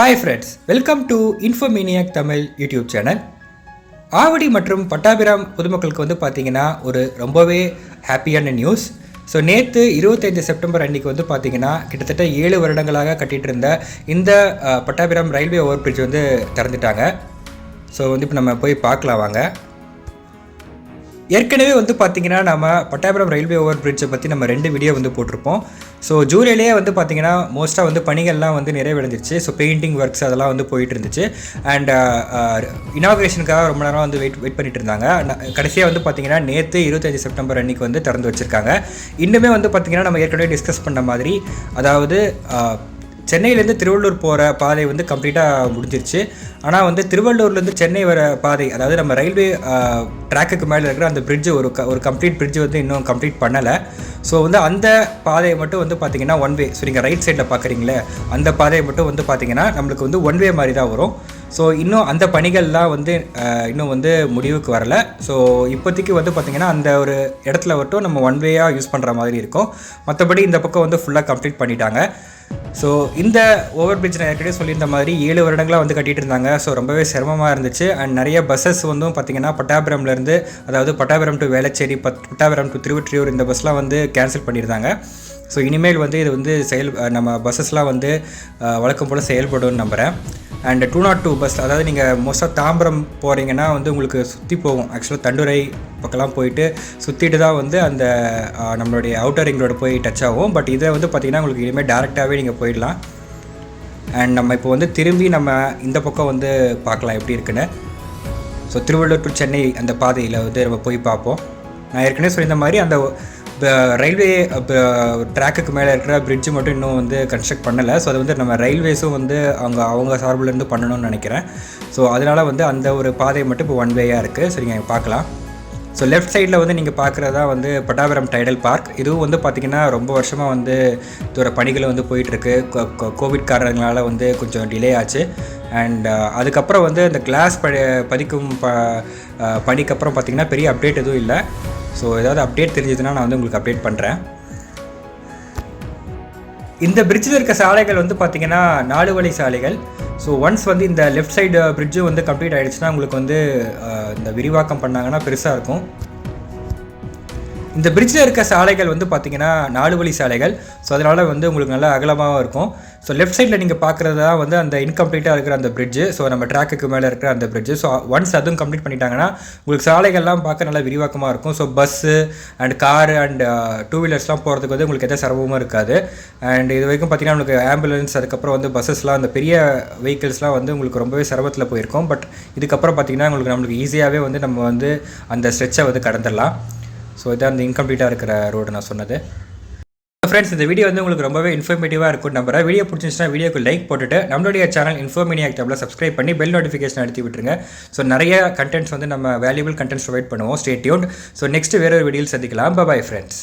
Hi friends welcome to infomaniac Tamil YouTube channel Avadi மற்றும் பட்டாபிராம் பொதுமக்களுக்கு வந்து பார்த்தீங்கன்னா ஒரு ரொம்பவே ஹாப்பியான நியூஸ் ஸோ நேற்று இருபத்தைந்து செப்டம்பர் அன்றைக்கி வந்து பார்த்திங்கன்னா கிட்டத்தட்ட ஏழு வருடங்களாக கட்டிகிட்டு இருந்த இந்த பட்டாபிராம் ரயில்வே ஓவர் பிரிட்ஜ் வந்து திறந்துட்டாங்க. ஸோ வந்து இப்போ நம்ம போய் பார்க்கலாம் வாங்க. ஏற்கனவே வந்து பார்த்தீங்கன்னா நம்ம பட்டாபுரம் ரயில்வே ஓவர் பிரிட்ஜை பற்றி நம்ம ரெண்டு வீடியோ வந்து போட்டிருப்போம். ஸோ ஜூலையிலேயே வந்து பார்த்தீங்கன்னா மோஸ்ட்டாக வந்து பணிகள்லாம் வந்து நிறைவடைஞ்சிருச்சு. ஸோ பெயிண்டிங் ஒர்க்ஸ் அதெல்லாம் வந்து போயிட்டு இருந்துச்சு அண்ட் இனாகிரேஷனுக்காக uh, uh, ரொம்ப நேரம் வந்து வெயிட் வெயிட் பண்ணிட்டு இருந்தாங்க கடைசியாக வந்து பார்த்திங்கன்னா நேற்று இருபத்தஞ்சு செப்டம்பர் அன்னைக்கு வந்து திறந்து வச்சுருக்காங்க. இன்னுமே வந்து பார்த்திங்கன்னா நம்ம ஏற்கனவே டிஸ்கஸ் பண்ண மாதிரி அதாவது uh, சென்னையிலேருந்து திருவள்ளூர் போகிற பாதை வந்து கம்ப்ளீட்டாக முடிஞ்சிருச்சு. ஆனால் வந்து திருவள்ளூர்லேருந்து சென்னை வர பாதை அதாவது நம்ம ரயில்வே ட்ராக்குக்கு மேலே இருக்கிற அந்த பிரிட்ஜு ஒரு க ஒரு கம்ப்ளீட் பிரிட்ஜு வந்து இன்னும் கம்ப்ளீட் பண்ணலை. ஸோ வந்து அந்த பாதையை மட்டும் வந்து பார்த்தீங்கன்னா ஒன் வே ஸோ நீங்கள் ரைட் சைடில் பார்க்குறீங்களே அந்த பாதையை மட்டும் வந்து பார்த்தீங்கன்னா நம்மளுக்கு வந்து ஒன் வே மாதிரி தான் வரும். ஸோ இன்னும் அந்த பணிகள்லாம் வந்து இன்னும் வந்து முடிவுக்கு வரல. ஸோ இப்போதைக்கு வந்து பார்த்திங்கன்னா அந்த ஒரு இடத்துல மட்டும் நம்ம ஒன் வேயாக யூஸ் பண்ணுற மாதிரி இருக்கும். மற்றபடி இந்த பக்கம் வந்து ஃபுல்லாக கம்ப்ளீட் பண்ணிட்டாங்க. ஸோ இந்த ஓவர் பிரிட்ஜ் நான் ஏற்கனவே சொல்லியிருந்த மாதிரி ஏழு வருடங்களாக வந்து கட்டிகிட்டு இருந்தாங்க. ஸோ ரொம்பவே சிரமமாக இருந்துச்சு. அண்ட் நிறைய பஸ்ஸஸ் வந்து பார்த்திங்கன்னா பட்டாபுரம்லேருந்து அதாவது பட்டாபுரம் டு வேளச்சேரி பத் பட்டாபுரம் டு திருவற்றியூர் இந்த பஸ்லாம் வந்து கேன்சல் பண்ணியிருந்தாங்க ஸோ இனிமேல் வந்து இது வந்து செயல் நம்ம பஸ்ஸஸ்லாம் வந்து வழக்கம் போல் செயல்படும்னு நம்புகிறேன் and two nought two bus அதாவது நீங்கள் மோஸ்ட்டாக தாம்பரம் போகிறீங்கன்னா வந்து உங்களுக்கு சுற்றி போகும். ஆக்சுவலாக தண்டுரை பக்கம்லாம் போயிட்டு சுற்றிட்டு தான் வந்து அந்த நம்மளுடைய அவுட்டர் ரிங் போய் டச் ஆகும். பட் இதை வந்து பார்த்திங்கன்னா உங்களுக்கு இனிமேல் டேரெக்டாகவே நீங்கள் போயிடலாம். அண்ட் நம்ம இப்போ வந்து திரும்பி நம்ம இந்த பக்கம் வந்து பார்க்கலாம் எப்படி இருக்குன்னு. ஸோ திருவள்ளூர் டு சென்னை அந்த பாதையில் வந்து நம்ம போய் பார்ப்போம். நான் ஏற்கனவே சொல்லியிருந்த மாதிரி அந்த இப்போ ரயில்வே இப்போ ட்ராக்குக்கு மேலே இருக்கிற பிரிட்ஜு மட்டும் இன்னும் வந்து கன்ஸ்ட்ரக்ட் பண்ணலை. ஸோ அது வந்து நம்ம ரயில்வேஸும் வந்து அவங்க அவங்க சார்பிலேருந்து பண்ணணும்னு நினைக்கிறேன். ஸோ அதனால் வந்து அந்த ஒரு பாதை மட்டும் இப்போ ஒன் வேயாக இருக்குது சரிங்க பார்க்கலாம். ஸோ லெஃப்ட் சைடில் வந்து நீங்கள் பார்க்குறதா வந்து பட்டாபுரம் டைடல் பார்க் இதுவும் வந்து பார்த்திங்கன்னா ரொம்ப வருஷமாக வந்து இதோட பணிகள் வந்து போயிட்டுருக்கு. கோவிட் காரணங்களால் வந்து கொஞ்சம் டிலே ஆச்சு. அண்ட் அதுக்கப்புறம் வந்து இந்த கிளாஸ் ப பதிக்கும் ப பணிக்கப்புறம் பணிக்கு அப்புறம் பார்த்திங்கன்னா பெரிய அப்டேட் எதுவும் இல்லை. ஸோ ஏதாவது அப்டேட் தெரிஞ்சதுன்னா நான் வந்து உங்களுக்கு அப்டேட் பண்ணுறேன் இந்த பிரிட்ஜில் இருக்க சாலைகள் வந்து பார்த்தீங்கன்னா நாலு வழி சாலைகள். ஸோ ஒன்ஸ் வந்து இந்த லெஃப்ட் சைடு பிரிட்ஜு வந்து கம்ப்ளீட் ஆகிடுச்சுன்னா உங்களுக்கு வந்து uh, இந்த விரிவாக்கம் பண்ணாங்கன்னா பெருசாக இருக்கும். இந்த பிரிட்ஜில் இருக்க சாலைகள் வந்து பார்த்தீங்கன்னா நாலு வழி சாலைகள். ஸோ அதனால் வந்து உங்களுக்கு நல்லா அகலமாகவும் இருக்கும். ஸோ லெஃப்ட் சைடில் நீங்கள் பார்க்குறது தான் வந்து அந்த இன்கம்ப்ளீட்டாக இருக்கிற அந்த பிரிட்ஜு ஸோ நம்ம ட்ராக்குக்கு மேலே இருக்கிற அந்த பிரிட்ஜு ஸோ ஒன்ஸ் அதுவும் கம்ப்ளீட் பண்ணிட்டாங்கன்னா உங்களுக்கு சாலைகள்லாம் பார்க்க நல்லா விரிவாக்கமாக இருக்கும். So bus and car and two வீலர்ஸ்லாம் போகிறதுக்கு வந்து உங்களுக்கு எந்த சிரமமும் இருக்காது. அண்ட் இது வரைக்கும் பார்த்தீங்கன்னா உங்களுக்கு ஆம்புலன்ஸ் அதுக்கப்புறம் வந்து பஸ்ஸஸ்லாம் அந்த பெரிய வெஹிக்கிள்ஸ்லாம் வந்து உங்களுக்கு ரொம்பவே சிரமத்தில் போயிருக்கும். பட் இதுக்கப்புறம் பார்த்தீங்கன்னா உங்களுக்கு நம்மளுக்கு ஈஸியாகவே வந்து நம்ம வந்து அந்த ஸ்ட்ரெச்சை வந்து கடந்துடலாம். ஸோ இதான் அந்த இன்கம்ப்ளீட்டாக இருக்கிற ரோடு நான் சொன்னது. ஃப்ரெண்ட்ஸ் இந்த வீடியோ வந்து உங்களுக்கு ரொம்பவே இன்ஃபர்மேட்டிவாக இருக்கும் நம்புறேன். வீடியோ பிடிச்சிருந்துச்சுன்னா வீடியோக்கு லைக் போட்டுட்டு நம்மளுடைய சேனல் இன்ஃபர்மேனியாக் டேபில் சப்ஸ்கிரைப் பண்ணி பெல் நோட்டிஃபிகேஷன் அழுத்தி விட்டுருங்க. ஸோ நிறைய கண்டென்ட்ஸ் வந்து நம்ம வேல்யூபிள் கண்டென்ட்ஸ் ப்ரொவைட் பண்ணுவோம். ஸ்டேட்யூன் ஸோ நெக்ஸ்ட் வேறு ஒரு வீடியோவில் சந்திக்கலாம். Bye friends